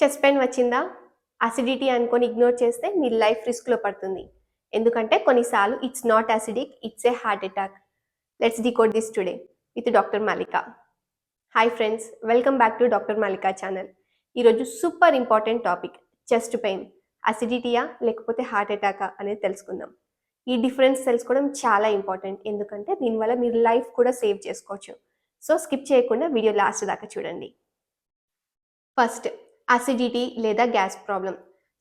Chest pain వచ్చిందా? Acidity అనుకొని ignore చేస్తే మీ లైఫ్ రిస్క్లో పడుతుంది. ఎందుకంటే కొన్నిసార్లు it's not acidic it's a heart attack let's decode this today with doctor Malika hi friends welcome back to doctor Malika channel ఈరోజు super important topic chest pain అసిడిటీయా లేకపోతే హార్ట్ అటాకా అనేది తెలుసుకుందాం. ఈ డిఫరెన్స్ తెలుసుకోవడం చాలా ఇంపార్టెంట్ ఎందుకంటే దీనివల్ల మీరు లైఫ్ కూడా సేవ్ చేసుకోవచ్చు. సో స్కిప్ చేయకుండా వీడియో లాస్ట్ దాకా చూడండి. ఫస్ట్ అసిడిటీ లేదా గ్యాస్ ప్రాబ్లం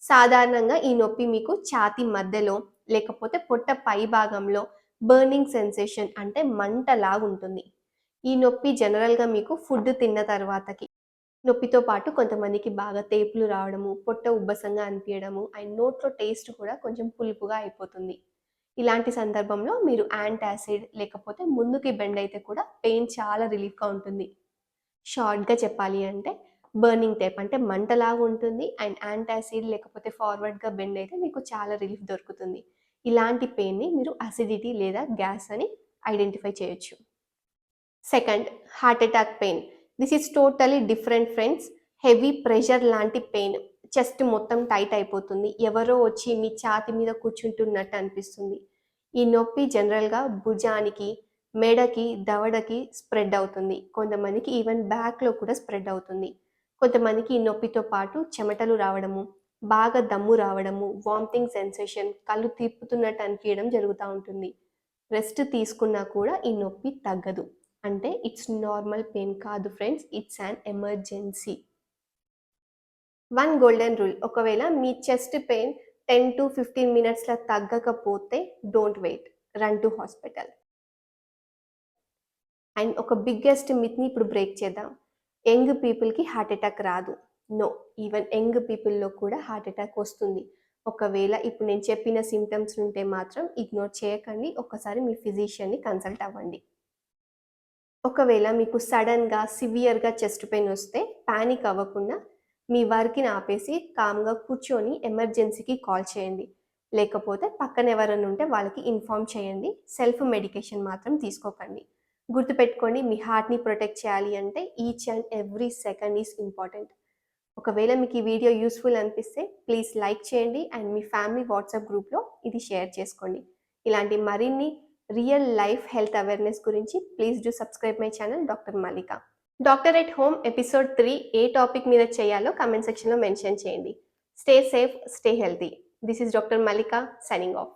సాధారణంగా ఈ నొప్పి మీకు ఛాతి మధ్యలో లేకపోతే పొట్ట పై భాగంలో బర్నింగ్ సెన్సేషన్ అంటే మంటలాగా ఉంటుంది. ఈ నొప్పి జనరల్గా మీకు ఫుడ్ తిన్న తర్వాతకి నొప్పితో పాటు కొంతమందికి బాగా తేపులు రావడము పొట్ట ఉబ్బసంగా అనిపించడము అండ్ నోట్లో టేస్ట్ కూడా కొంచెం పులుపుగా అయిపోతుంది. ఇలాంటి సందర్భంలో మీరు యాంటాసిడ్ లేకపోతే ముందుకి బెండ్ అయితే కూడా పెయిన్ చాలా రిలీఫ్గా ఉంటుంది. షార్ట్గా చెప్పాలి అంటే బర్నింగ్ టైప్ అంటే మంటలాగా ఉంటుంది అండ్ యాంటాసిడ్ లేకపోతే ఫార్వర్డ్గా బెండ్ అయితే మీకు చాలా రిలీఫ్ దొరుకుతుంది. ఇలాంటి పెయిన్ని మీరు అసిడిటీ లేదా గ్యాస్ అని ఐడెంటిఫై చేయొచ్చు. Second heart attack pain. This is totally different friends. Heavy pressure లాంటి పెయిన్. చెస్ట్ మొత్తం టైట్ అయిపోతుంది. ఎవరో వచ్చి మీ ఛాతి మీద కూర్చుంటున్నట్టు అనిపిస్తుంది. ఈ నొప్పి జనరల్గా భుజానికి మెడకి దవడకి స్ప్రెడ్ అవుతుంది. కొంతమందికి ఈవెన్ బ్యాక్లో కూడా స్ప్రెడ్ అవుతుంది. కొంతమందికి ఈ నొప్పితో పాటు చెమటలు రావడము బాగా దమ్ము రావడము వామిటింగ్ సెన్సేషన్ కళ్ళు తిప్పుతున్నట్టు అనిపించడం జరుగుతూ ఉంటుంది. రెస్ట్ తీసుకున్నా కూడా ఈ నొప్పి తగ్గదు. అంటే ఇట్స్ నార్మల్ పెయిన్ కాదు friends it's an emergency. One golden rule ఒకవేళ మీ chest pain ten to fifteen మినిట్స్లో తగ్గకపోతే don't wait run to hospital. And ఒక బిగ్గెస్ట్ మిత్ని ఇప్పుడు బ్రేక్ చేద్దాం. యంగ్ పీపుల్కి హార్ట్ అటాక్ రాదు. నో ఈవెన్ యంగ్ పీపుల్లో కూడా హార్ట్ అటాక్ వస్తుంది. ఒకవేళ ఇప్పుడు నేను చెప్పిన సిమ్టమ్స్ ఉంటే మాత్రం ఇగ్నోర్ చేయకండి. ఒకసారి మీ ఫిజిషియన్ని కన్సల్ట్ అవ్వండి. ఒకవేళ మీకు సడన్గా సివియర్గా చెస్ట్ పెయిన్ వస్తే ప్యానిక్ అవ్వకుండా మీ వర్క్ని ఆపేసి కామ్గా కూర్చొని ఎమర్జెన్సీకి కాల్ చేయండి. లేకపోతే పక్కన ఎవరైనా ఉంటే వాళ్ళకి ఇన్ఫామ్ చేయండి. సెల్ఫ్ మెడికేషన్ మాత్రం తీసుకోకండి. గుర్తుపెట్టుకోండి మీ హార్ట్ని ప్రొటెక్ట్ చేయాలి అంటే each and every second is important. ఒకవేళ మీకు ఈ వీడియో యూస్ఫుల్ అనిపిస్తే ప్లీజ్ లైక్ చేయండి అండ్ మీ ఫ్యామిలీ వాట్సాప్ గ్రూప్లో ఇది షేర్ చేసుకోండి. ఇలాంటి మరిన్ని రియల్ లైఫ్ హెల్త్ అవేర్నెస్ గురించి please do subscribe my channel doctor Mallika. Doctor at home episode three A topic మీద చేయాలో కమెంట్ సెక్షన్లో మెన్షన్ చేయండి. Stay safe stay healthy. This is doctor Mallika signing off.